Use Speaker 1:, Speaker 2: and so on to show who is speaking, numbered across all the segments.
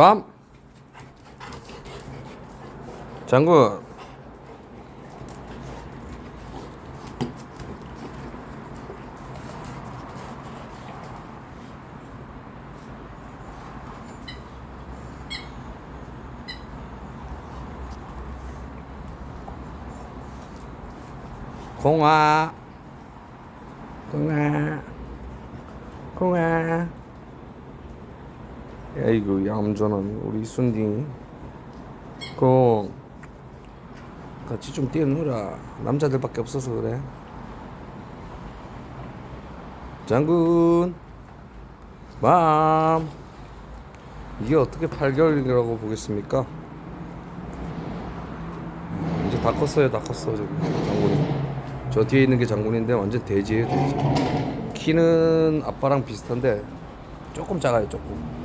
Speaker 1: 밤 장군 공아 공아 공아 아이고 얌전한 우리 순딩 공 같이 좀 뛰어놀아. 남자들밖에 없어서 그래. 장군 맘 이게 어떻게 8개월이라고 보겠습니까? 이제 다 컸어요 다 컸어 지금. 장군이. 저 뒤에 있는 게 장군인데 완전 돼지예요 돼지. 키는 아빠랑 비슷한데 조금 작아요 조금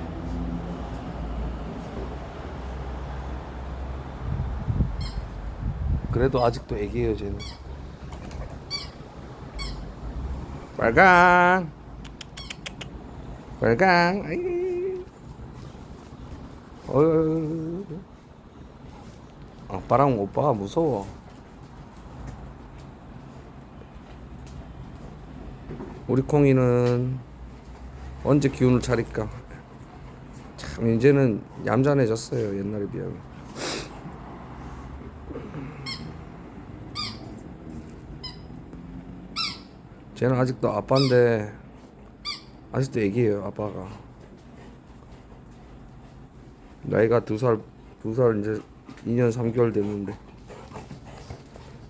Speaker 1: 그래도 아직도 애기예요 쟤는. 빨강. 빨강. 아이. 어휴 아빠랑 오빠가 무서워. 우리 콩이는 언제 기운을 차릴까? 참 이제는 얌전해졌어요 옛날에 비하면 쟤는 아직도 아빠인데 아직도 애기예요 아빠가. 나이가 두 살 두 살 이제 2년 3개월 됐는데.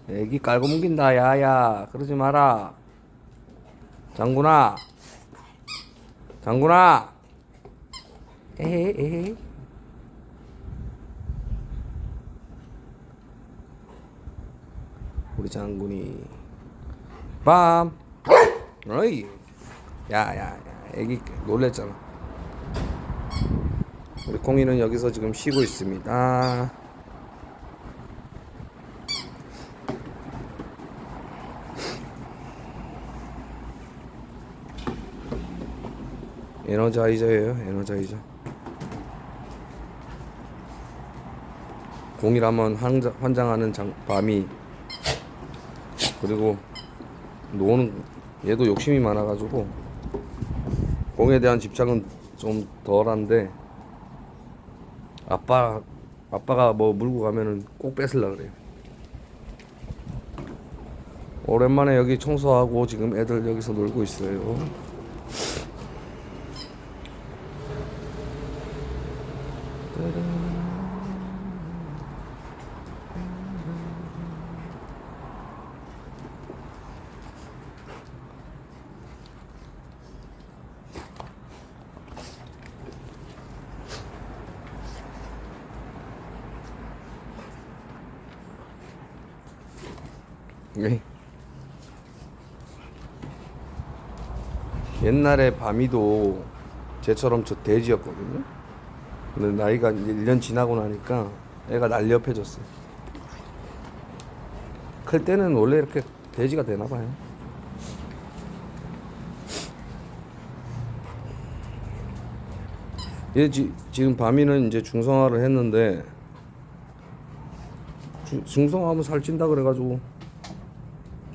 Speaker 1: 애기 깔고 뭉긴다 야야. 그러지 마라. 장군아. 장군아. 에헤 에헤 우리 장군이. 밤. 어이. 야야야. 애기 놀랬잖아. 우리 콩이는 여기서 지금 쉬고 있습니다. 에너자이저예요 에너자이저. 공이라면 환장, 환장하는 장, 밤이 그리고 노는 얘도 욕심이 많아가지고 공에 대한 집착은 좀 덜한데 아빠 아빠가 뭐 물고 가면은 꼭 뺏을라 그래요. 오랜만에 여기 청소하고 지금 애들 여기서 놀고 있어요. 예. 옛날에 밤이도 쟤처럼 저 돼지였거든요. 근데 나이가 이제 1년 지나고 나니까 애가 날렵해졌어. 클 때는 원래 이렇게 돼지가 되나 봐요. 얘 지, 지금 밤이는 이제 중성화를 했는데 주, 중성화하면 살찐다 그래가지고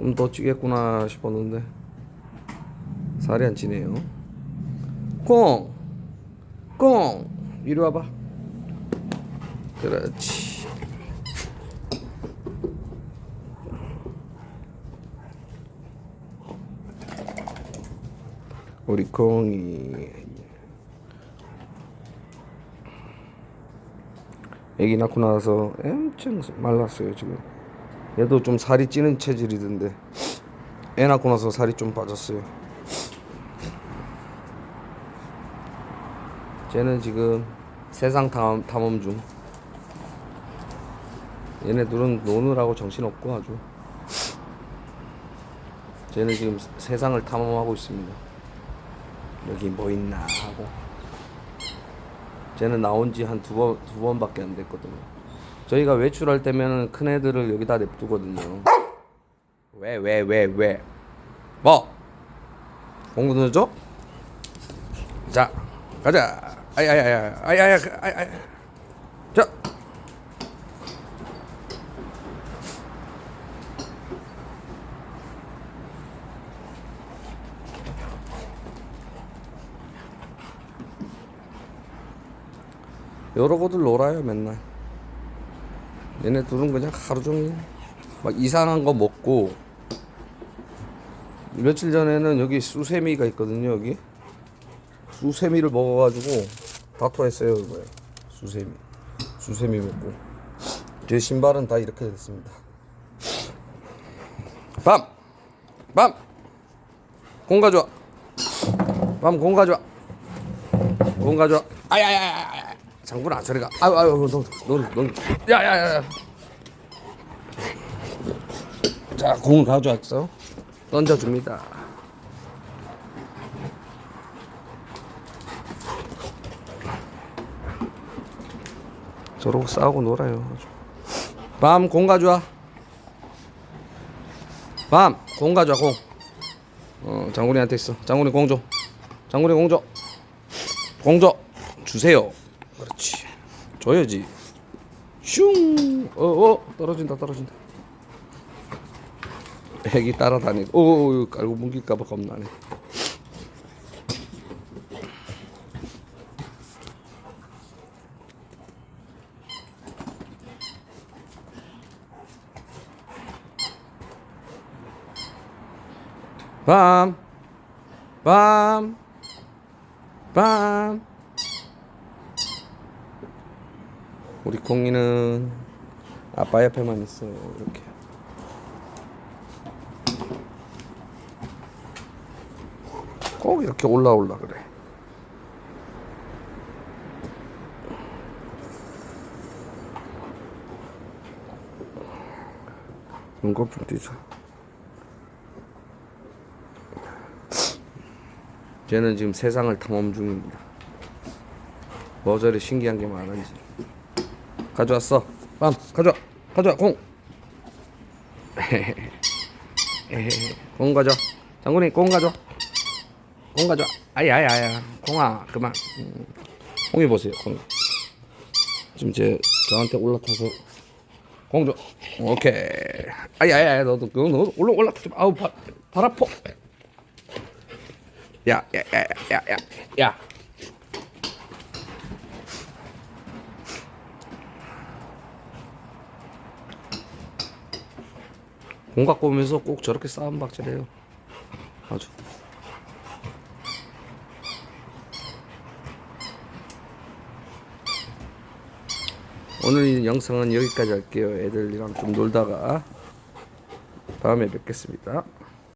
Speaker 1: 좀 더 찌겠구나 싶었는데 살이 안 찌네요. 꽁, 꽁, 이리 와봐. 그렇지. 우리 콩이 애기 낳고 나서 엄청 말랐어요 지금. 얘도 좀 살이 찌는 체질이던데 애 낳고 나서 살이 좀 빠졌어요. 쟤는 지금 세상 탐험, 탐험 중. 얘네들은 노느라고 정신없고 아주. 쟤는 지금 세상을 탐험하고 있습니다. 여기 뭐 있나 하고. 쟤는 나온 지 한 두 번, 두 번밖에 안 됐거든요. 저희가 외출할 때면은 큰 애들을 여기다 냅두거든요. 왜, 왜, 왜, 왜? 뭐? 공부 넣어줘? 자, 가자. 아야야야 아야야 아야 자 여러 곳을 놀아요 맨날 얘네 둘은 그냥 하루 종일 막 이상한 거 먹고 며칠 전에는 여기 수세미가 있거든요 여기. 수세미를 먹어가지고 다 토했어요 이거에. 수세미. 수세미 먹고. 제 신발은 다 이렇게 됐습니다. 밤! 밤! 공 가져와. 밤 공 가져와. 공 가져와. 아야야야야 장군아 저리가. 아유 아유 너너너 야야야야. 자 공을 가져왔어. 던져줍니다. 저러고 싸우고 놀아요. 밤 공 가져와. 밤 공 가져와 공. 어, 장군이한테 있어. 장군이 공 줘. 장군이 공 줘. 공 줘. 주세요 그렇지. 줘야지. 슝! 어 어 떨어진다 떨어진다. 애기 따라다니고. 오 깔고 뭉길까봐 겁나네. 밤, 밤, 밤. 우리 콩이는 아빠 옆에만 있어요. 이렇게. 꼭 이렇게 올라올라 그래. 눈곱 좀 띄자. 쟤는 지금 세상을 탐험 중입니다. 뭐 저리 신기한 게 많은지. 가져왔어. 빰, 가져와. 가져와, 공. 공 가져. 장군이 공 가져. 공 가져. 아야, 아야, 아야. 공아, 그만. 음. 공이 보세요, 공. 지금 제 저한테 올라타서 공 줘. 오케이. 아야, 아야. 너도 너, 너 올라 올라. 아우 발, 발 아파. 야, 야, 야, 야, 야, 야. 공 갖고 오면서 꼭 저렇게 싸움 박질해요. 아주. 오늘 이 영상은 여기까지 할게요. 애들이랑 좀 놀다가 다음에 뵙겠습니다.